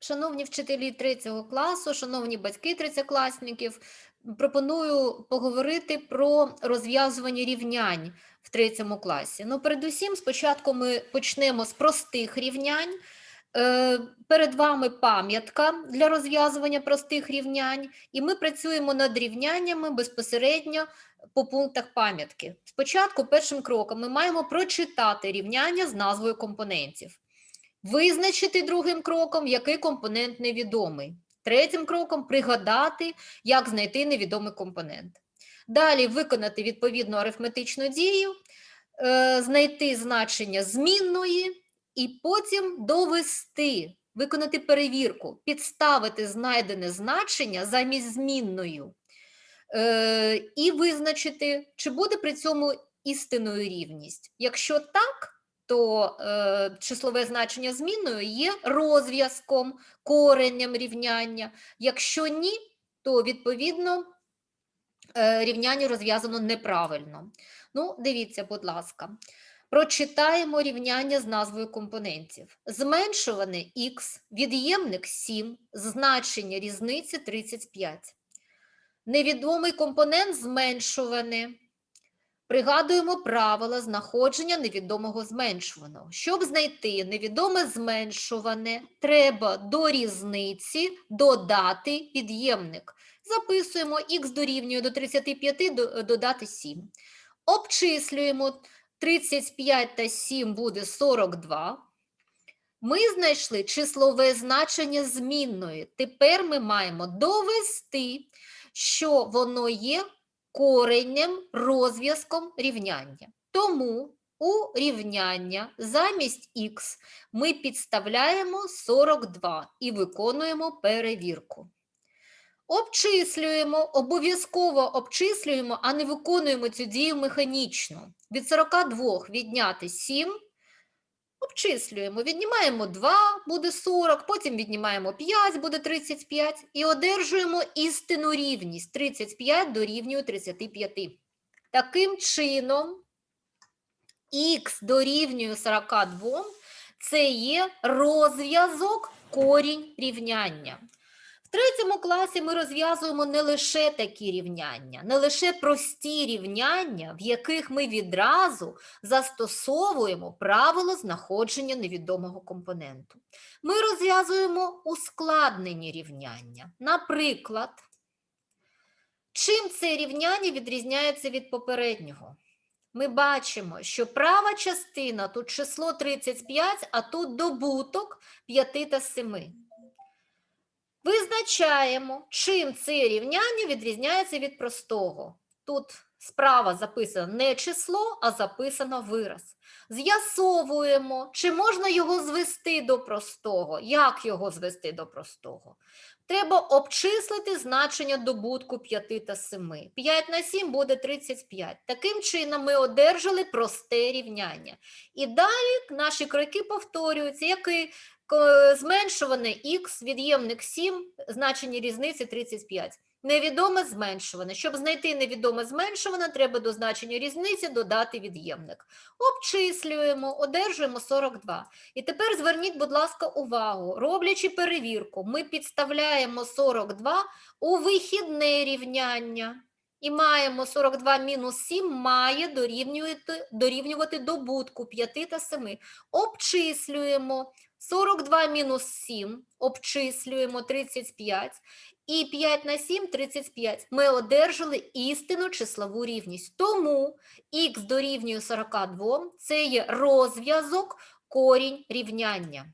Шановні вчителі третього класу, шановні батьки третьокласників, пропоную поговорити про розв'язування рівнянь в третьому класі. Ну, передусім, спочатку ми почнемо з простих рівнянь. Е, Перед вами пам'ятка для розв'язування простих рівнянь, і ми працюємо над рівняннями безпосередньо по пунктах пам'ятки. Спочатку, першим кроком, ми маємо прочитати рівняння з назвою компонентів. Визначити другим кроком, який компонент невідомий. Третім кроком пригадати, як знайти невідомий компонент. Далі виконати відповідну арифметичну дію, е, знайти значення змінної і потім довести, виконати перевірку, підставити знайдене значення замість змінною е, і визначити, чи буде при цьому істинною рівність. Якщо так, то е, числове значення змінною є розв'язком, коренням рівняння. Якщо ні, то відповідно е, рівняння розв'язано неправильно. Ну, дивіться, будь ласка. Прочитаємо рівняння з назвою компонентів. Зменшуване х, від'ємник 7, значення різниці 35. Невідомий компонент зменшуване. Пригадуємо правила знаходження невідомого зменшуваного. Щоб знайти невідоме зменшуване, треба до різниці додати під'ємник. Записуємо х дорівнює до 35 додати 7. Обчислюємо 35 та 7 буде 42. Ми знайшли числове значення змінної. Тепер ми маємо довести, що воно є коренням, розв'язком рівняння. Тому у рівняння замість х ми підставляємо 42 і виконуємо перевірку. Обчислюємо, обов'язково обчислюємо, а не виконуємо цю дію механічно. Від 42 відняти 7, обчислюємо, віднімаємо 2, буде 40, потім віднімаємо 5, буде 35, і одержуємо істинну рівність 35 дорівнює 35. Таким чином, х дорівнює 42 це є розв'язок корінь рівняння. В третьому класі ми розв'язуємо не лише такі рівняння, не лише прості рівняння, в яких ми відразу застосовуємо правило знаходження невідомого компоненту. Ми розв'язуємо ускладнені рівняння. Наприклад, чим це рівняння відрізняється від попереднього? Ми бачимо, що права частина тут число 35, а тут добуток 5 та 7. Визначаємо, чим це рівняння відрізняється від простого. Тут справа записано не число, а записано вираз. З'ясовуємо, чи можна його звести до простого. Як його звести до простого? Треба обчислити значення добутку 5 та 7. 5 на 7 буде 35. Таким чином ми одержали просте рівняння. І далі наші кроки повторюються, Ко- зменшуване х, від'ємник 7, значення різниці 35. Невідоме зменшуване. Щоб знайти невідоме зменшуване, треба до значення різниці додати від'ємник. Обчислюємо, одержуємо 42. І тепер зверніть, будь ласка, увагу. Роблячи перевірку, ми підставляємо 42 у вихідне рівняння. І маємо 42 мінус 7 має дорівнювати, дорівнювати добутку 5 та 7. Обчислюємо 42 мінус 7, обчислюємо 35, і 5 на 7 – 35. Ми одержали істинну числову рівність. Тому х дорівнює 42 – це є розв'язок корінь рівняння.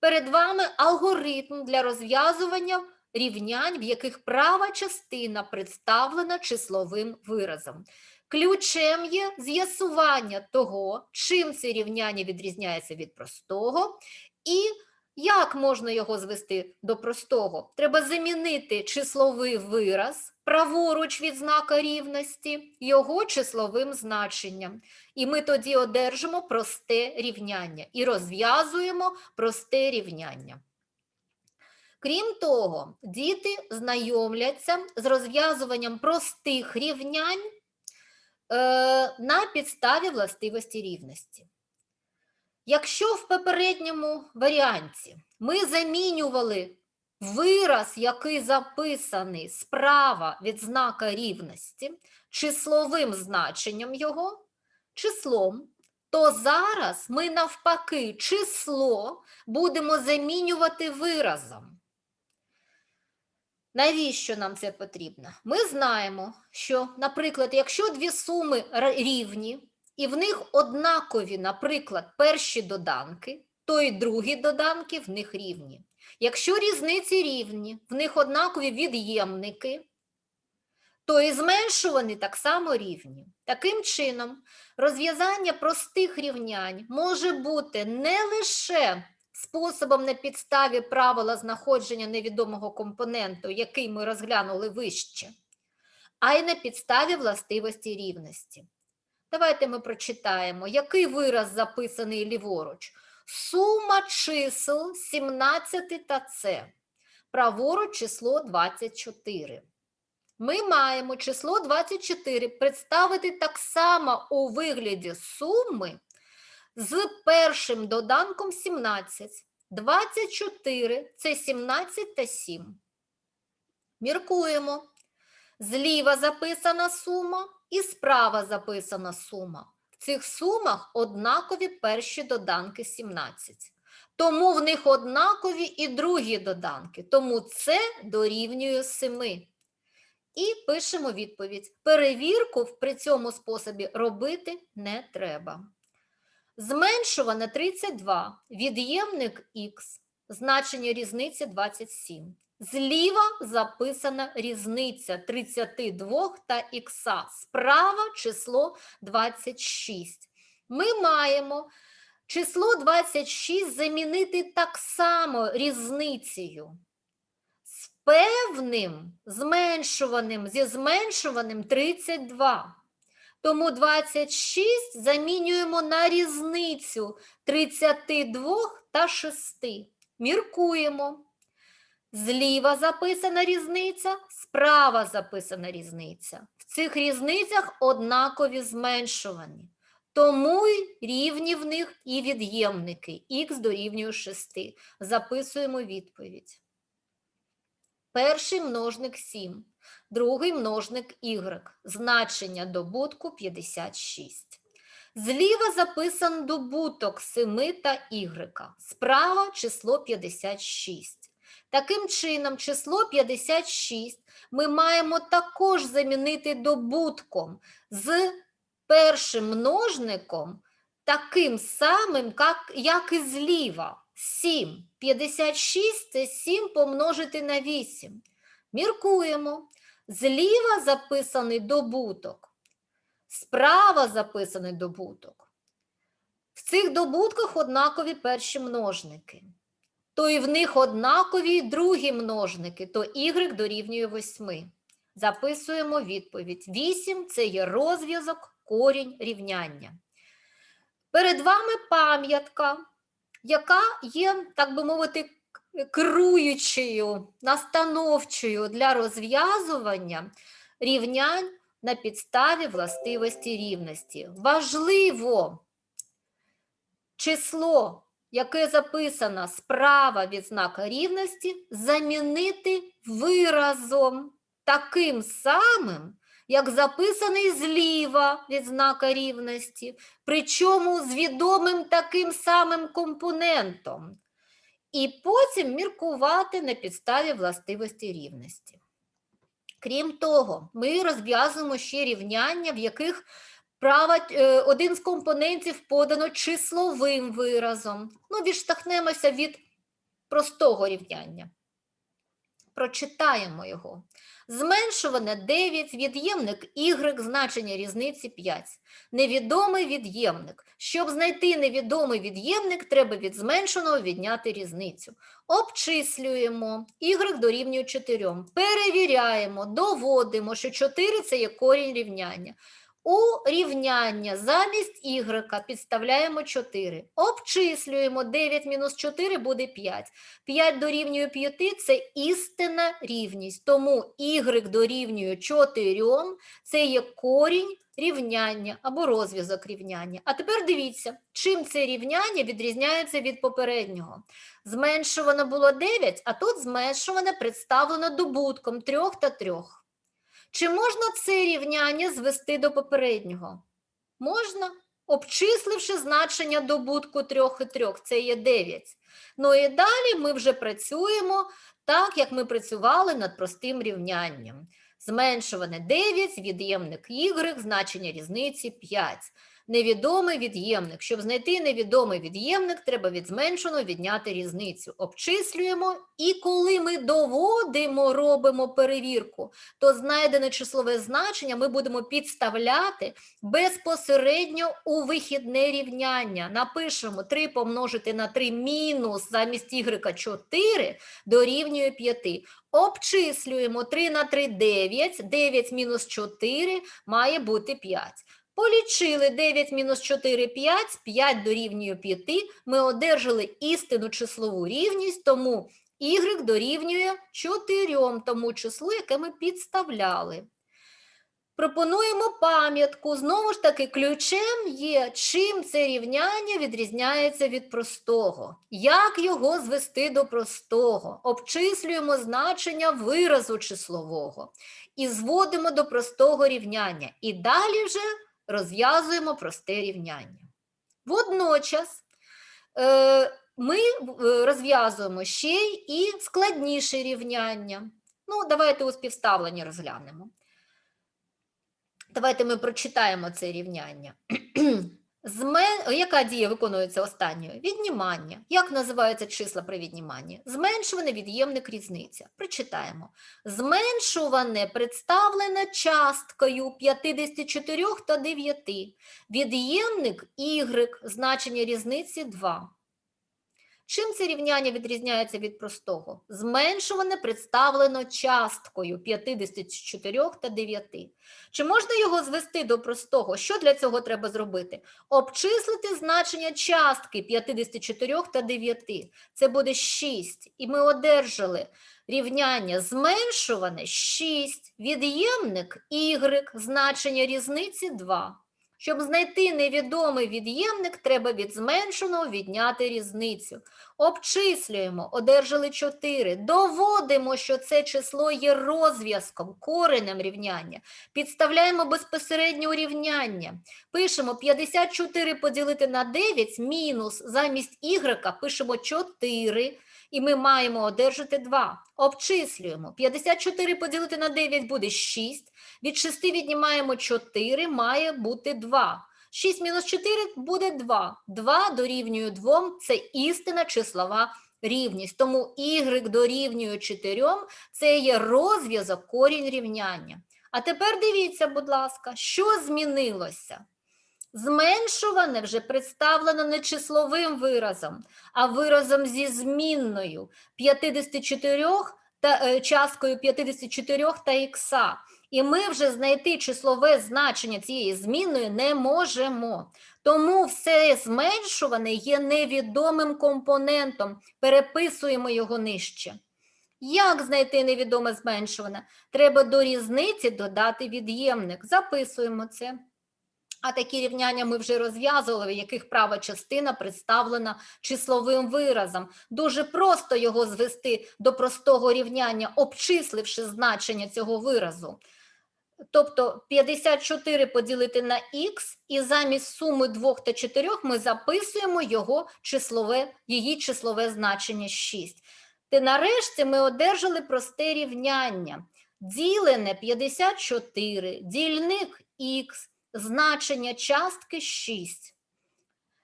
Перед вами алгоритм для розв'язування рівнянь, в яких права частина представлена числовим виразом. Ключем є з'ясування того, чим це рівняння відрізняється від простого, і як можна його звести до простого. Треба замінити числовий вираз праворуч від знака рівності його числовим значенням. І ми тоді одержимо просте рівняння і розв'язуємо просте рівняння. Крім того, діти знайомляться з розв'язуванням простих рівнянь на підставі властивості рівності. Якщо в попередньому варіанті ми замінювали вираз, який записаний справа від знака рівності, числовим значенням його, числом, то зараз ми навпаки число будемо замінювати виразом. Навіщо нам це потрібно? Ми знаємо, що, наприклад, якщо дві суми рівні, і в них однакові, наприклад, перші доданки, то і другі доданки в них рівні. Якщо різниці рівні, в них однакові від'ємники, то і зменшувані так само рівні. Таким чином, розв'язання простих рівнянь може бути не лише способом на підставі правила знаходження невідомого компоненту, який ми розглянули вище, а й на підставі властивості рівності. Давайте ми прочитаємо, який вираз записаний ліворуч. Сума чисел 17 та С. Праворуч число 24. Ми маємо число 24 представити так само у вигляді суми з першим доданком 17. 24 – це 17 та 7. Міркуємо. Зліва записана сума і справа записана сума. В цих сумах однакові перші доданки 17. Тому в них однакові і другі доданки. Тому це дорівнює 7. І пишемо відповідь. Перевірку при цьому способі робити не треба. Зменшуване 32, від'ємник х, значення різниці 27. Зліва записана різниця 32 та х, справа число 26. Ми маємо число 26 замінити так само різницею з певним зменшуваним, зі зменшуваним 32. Тому 26 замінюємо на різницю 32 та 6. Міркуємо. Зліва записана різниця, справа записана різниця. В цих різницях однакові зменшувані. Тому й рівні в них і від'ємники. Х дорівнює 6. Записуємо відповідь. Перший множник 7, другий множник y, значення добутку 56. Зліва записан добуток 7 та y, справа число 56. Таким чином, число 56 ми маємо також замінити добутком з першим множником таким самим, як, як і зліва. 7. 56 – це 7 помножити на 8. Міркуємо. Зліва записаний добуток, справа записаний добуток. В цих добутках однакові перші множники. То і в них однакові другі множники, то y дорівнює 8. Записуємо відповідь. 8 – це є розв'язок, корінь рівняння. Перед вами пам'ятка, яка є, так би мовити, керуючою, настановчою для розв'язування рівнянь на підставі властивості рівності. Важливо число, яке записано справа від знака рівності, замінити виразом таким самим, як записаний зліва від знака рівності, причому з відомим таким самим компонентом, і потім міркувати на підставі властивості рівності. Крім того, ми розв'язуємо ще рівняння, в яких права, е, один з компонентів подано числовим виразом. Ну, відштовхнемося від простого рівняння. Прочитаємо його. Зменшуване 9, від'ємник y, значення різниці 5. Невідомий від'ємник. Щоб знайти невідомий від'ємник, треба від зменшеного відняти різницю. Обчислюємо. y дорівнює 4. Перевіряємо, доводимо, що 4 – це є корінь рівняння. У рівняння замість y підставляємо 4. Обчислюємо 9 мінус 4 буде 5. 5 дорівнює 5 – це істинна рівність. Тому y дорівнює 4 це є корінь рівняння або розв'язок рівняння. А тепер дивіться, чим це рівняння відрізняється від попереднього. Зменшувано було 9, а тут зменшуване представлено добутком 3 та 3. Чи можна це рівняння звести до попереднього? Можна, обчисливши значення добутку 3 і 3, це є 9. Ну і далі ми вже працюємо так, як ми працювали над простим рівнянням. Зменшуване 9, від'ємник y, значення різниці 5. Невідомий від'ємник. Щоб знайти невідомий від'ємник, треба від зменшеного відняти різницю. Обчислюємо, і коли ми доводимо, робимо перевірку, то знайдене числове значення ми будемо підставляти безпосередньо у вихідне рівняння. Напишемо 3 помножити на 3 мінус замість y 4 дорівнює 5. Обчислюємо 3 на 3 – 9, 9 мінус 4 має бути 5. Полічили 9 мінус 4 – 5, 5 дорівнює 5, ми одержали істинну числову рівність, тому y дорівнює 4 тому числу, яке ми підставляли. Пропонуємо пам'ятку. Знову ж таки, ключем є, чим це рівняння відрізняється від простого. Як його звести до простого? Обчислюємо значення виразу числового і зводимо до простого рівняння. І далі вже розв'язуємо просте рівняння. Водночас е, ми е, розв'язуємо ще і складніше рівняння. Ну, давайте у співставленні розглянемо. Давайте ми прочитаємо це рівняння. Змен... Яка дія виконується останньою? Віднімання. Як називаються числа при відніманні? Зменшуване від'ємник різниця. Прочитаємо. Зменшуване представлене часткою 54 та 9. Від'ємник y, значення різниці 2. Чим це рівняння відрізняється від простого? Зменшуване представлено часткою 54 та 9. Чи можна його звести до простого? Що для цього треба зробити? Обчислити значення частки 54 та 9. Це буде 6. І ми одержали рівняння зменшуване 6, від'ємник y, значення різниці 2. Щоб знайти невідомий від'ємник, треба від зменшеного відняти різницю. Обчислюємо, одержали 4. Доводимо, що це число є розв'язком, коренем рівняння. Підставляємо безпосередньо у рівняння. Пишемо 54 поділити на 9 мінус замість y пишемо 4. І ми маємо одержати 2. Обчислюємо. 54 поділити на 9 буде 6. Від 6 віднімаємо 4, має бути 2. 6 мінус 4 буде 2. 2 дорівнює 2 – це істина числова рівність. Тому y дорівнює 4 – це є розв'язок корінь рівняння. А тепер дивіться, будь ласка, що змінилося? Зменшуване вже представлено не числовим виразом, а виразом зі змінною 54 та е, часткою 54 та ікса. І ми вже знайти числове значення цієї змінної не можемо. Тому все зменшуване є невідомим компонентом. Переписуємо його нижче. Як знайти невідоме зменшуване? Треба до різниці додати від'ємник. Записуємо це. А такі рівняння ми вже розв'язували, в яких права частина представлена числовим виразом. Дуже просто його звести до простого рівняння, обчисливши значення цього виразу. Тобто 54 поділити на х, і замість суми 2 та 4 ми записуємо його числове, її числове значення 6. Та нарешті ми одержали просте рівняння. Ділене 54, дільник х, значення частки 6.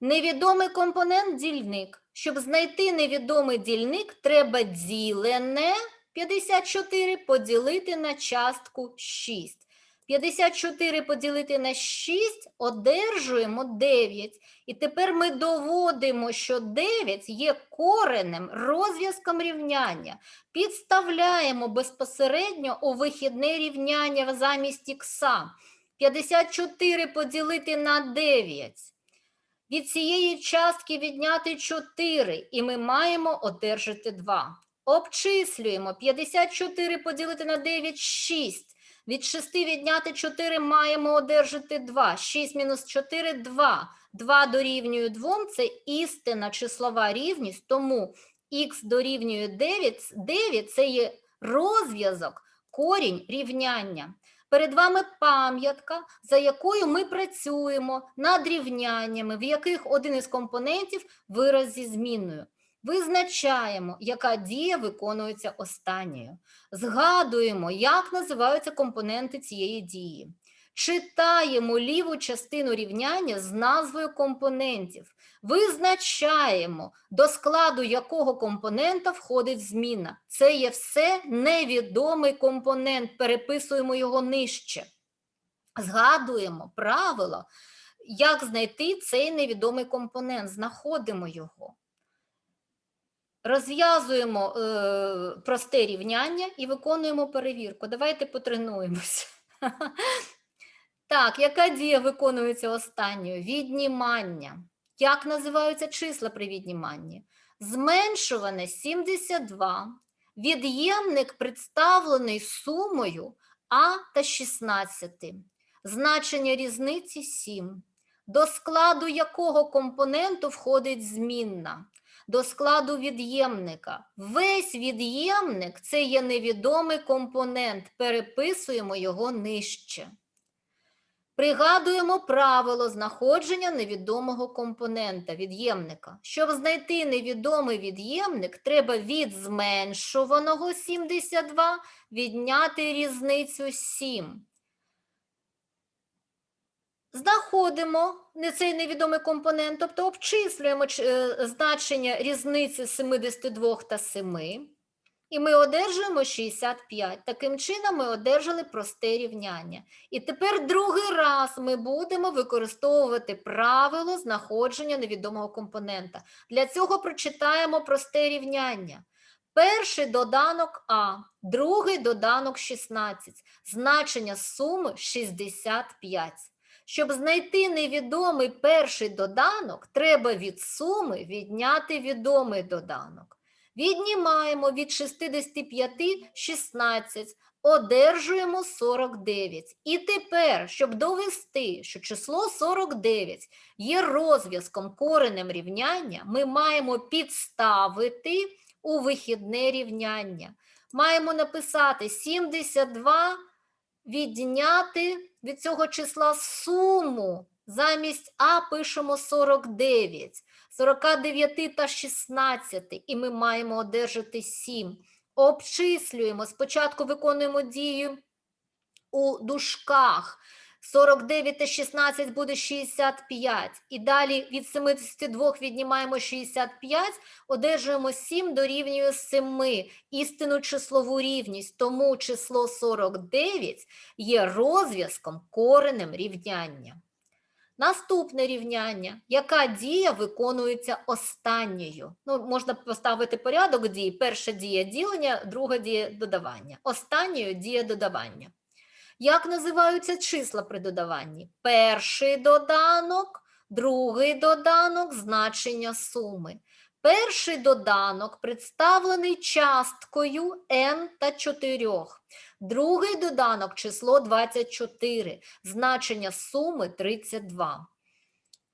Невідомий компонент дільник. Щоб знайти невідомий дільник, треба ділене 54 поділити на частку 6. 54 поділити на 6 одержуємо 9. І тепер ми доводимо, що 9 є коренем, розв'язком рівняння. Підставляємо безпосередньо у вихідне рівняння замість ікса. 54 поділити на 9. Від цієї частки відняти 4, і ми маємо одержати 2. Обчислюємо 54 поділити на 9 – 6. Від 6 відняти 4 маємо одержати 2. 6 мінус 4 – 2. 2 дорівнює 2 – це істинна числова рівність, тому х дорівнює 9, 9 – це є розв'язок, корінь рівняння. Перед вами пам'ятка, за якою ми працюємо над рівняннями, в яких один із компонентів вираз зі змінною. Визначаємо, яка дія виконується останньою. Згадуємо, як називаються компоненти цієї дії. Читаємо ліву частину рівняння з назвою компонентів. Визначаємо, до складу якого компонента входить зміна. Це є все невідомий компонент, переписуємо його нижче. Згадуємо правило, як знайти цей невідомий компонент, знаходимо його. Розв'язуємо е, просте рівняння і виконуємо перевірку. Давайте потренуємося. Так, яка дія виконується останньою? Віднімання. Як називаються числа при відніманні? Зменшуване 72. Від'ємник представлений сумою А та 16. Значення різниці 7. До складу якого компоненту входить змінна? До складу від'ємника. Весь від'ємник це є невідомий компонент. Переписуємо його нижче. Пригадуємо правило знаходження невідомого компонента від'ємника. Щоб знайти невідомий від'ємник, треба від зменшуваного 72 відняти різницю 7. Знаходимо цей невідомий компонент, тобто обчислюємо е, значення різниці 72 та 7, і ми одержуємо 65. Таким чином ми одержали просте рівняння. І тепер другий раз ми будемо використовувати правило знаходження невідомого компонента. Для цього прочитаємо просте рівняння. Перший доданок А, другий доданок 16, значення суми 65. Щоб знайти невідомий перший доданок, треба від суми відняти відомий доданок. Віднімаємо від 65 16, одержуємо 49. І тепер, щоб довести, що число 49 є розв'язком коренем рівняння, ми маємо підставити у вихідне рівняння. Маємо написати 72 відняти від цього числа суму. Замість А пишемо 49, 49 та 16, і ми маємо одержати 7. Обчислюємо. Спочатку виконуємо дію у дужках. 49 та 16 буде 65. І далі від 72 віднімаємо 65, одержуємо 7 дорівнює 7. Істинну числову рівність. Тому число 49 є розв'язком коренем рівняння. Наступне рівняння. Яка дія виконується останньою? Ну, можна поставити порядок дій. Перша дія ділення, друга дія додавання. Останньою дія додавання. Як називаються числа при додаванні? Перший доданок, другий доданок, значення суми. Перший доданок представлений часткою n та 4. Другий доданок число 24, значення суми 32.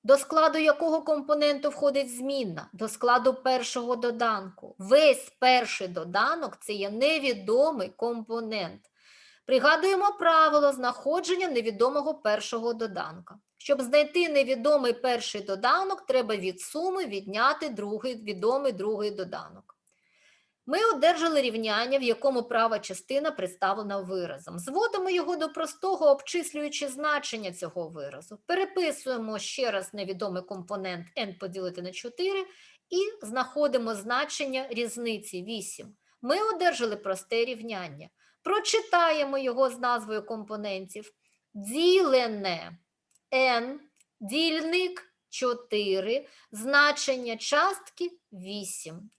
До складу якого компоненту входить змінна? До складу першого доданку. Весь перший доданок це є невідомий компонент. Пригадуємо правило знаходження невідомого першого доданка. Щоб знайти невідомий перший доданок, треба від суми відняти другий відомий другий доданок. Ми одержали рівняння, в якому права частина представлена виразом. Зводимо його до простого, обчислюючи значення цього виразу. Переписуємо ще раз невідомий компонент n поділити на 4 і знаходимо значення різниці 8. Ми одержали просте рівняння. Прочитаємо його з назвою компонентів. Ділене n, дільник 4, значення частки 8.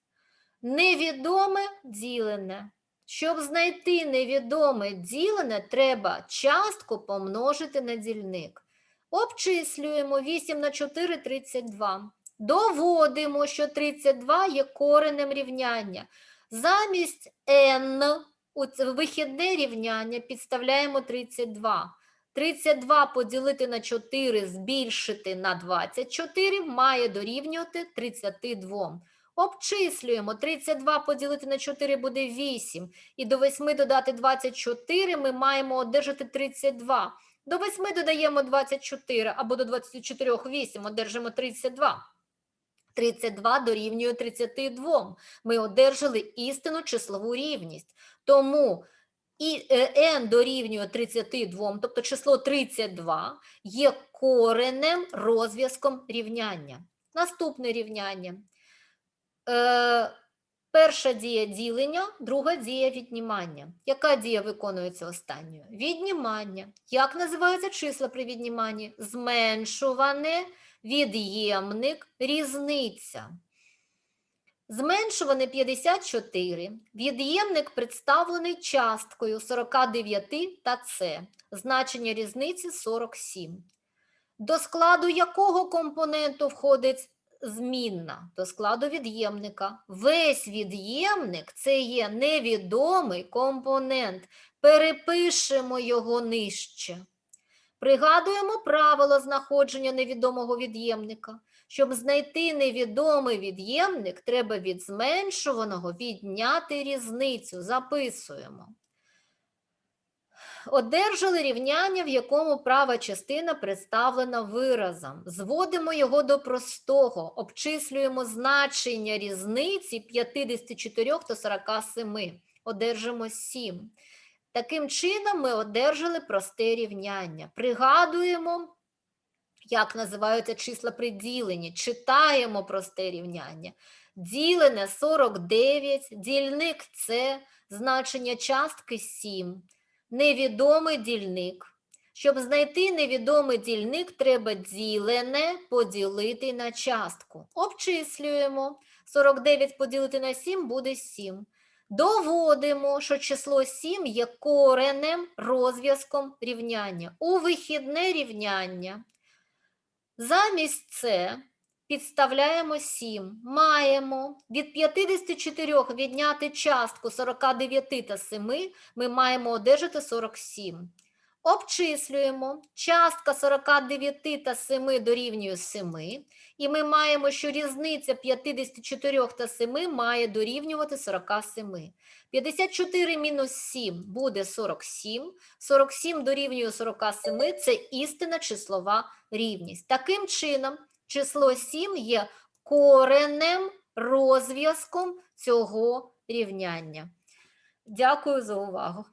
Невідоме ділене. Щоб знайти невідоме ділене, треба частку помножити на дільник. Обчислюємо 8 на 4 – 32. Доводимо, що 32 є коренем рівняння. Замість n у вихідне рівняння підставляємо 32. 32 поділити на 4, збільшити на 24 має дорівнювати 32. Обчислюємо 32 поділити на 4 буде 8. І до 8 додати 24 ми маємо одержати 32. До 8 додаємо 24 або до 24 8 одержимо 32. 32 дорівнює 32. Ми одержали істинну числову рівність. Тому і е, n дорівнює 32, тобто число 32 є коренем розв'язком рівняння. Наступне рівняння. Е, перша дія ділення, друга дія віднімання. Яка дія виконується останньою? Віднімання. Як називаються числа при відніманні? Зменшуване, від'ємник, різниця. Зменшуване 54, від'ємник представлений часткою 49 та С, значення різниці 47. До складу якого компоненту входить змінна? До складу від'ємника. Весь від'ємник – це є невідомий компонент. Перепишемо його нижче. Пригадуємо правило знаходження невідомого від'ємника. Щоб знайти невідомий від'ємник, треба від зменшуваного відняти різницю. Записуємо. Одержали рівняння, в якому права частина представлена виразом. Зводимо його до простого, обчислюємо значення різниці 54 та 47. Одержимо 7. Таким чином ми одержали просте рівняння. Пригадуємо, як називаються числа при діленні, читаємо просте рівняння. Ділене 49, дільник це значення частки 7, невідомий дільник. Щоб знайти невідомий дільник, треба ділене поділити на частку. Обчислюємо. 49 поділити на 7 буде 7. Доводимо, що число 7 є коренем розв'язком рівняння. У вихідне рівняння замість це підставляємо 7. Маємо від 54 відняти частку 49 та 7, ми маємо одержати 47. Обчислюємо. Частка 49 та 7 дорівнює 7. І ми маємо, що різниця 54 та 7 має дорівнювати 47. 54 мінус 7 буде 47. 47 дорівнює 47 – це істинна числова рівність. Таким чином, число 7 є коренем розв'язком цього рівняння. Дякую за увагу.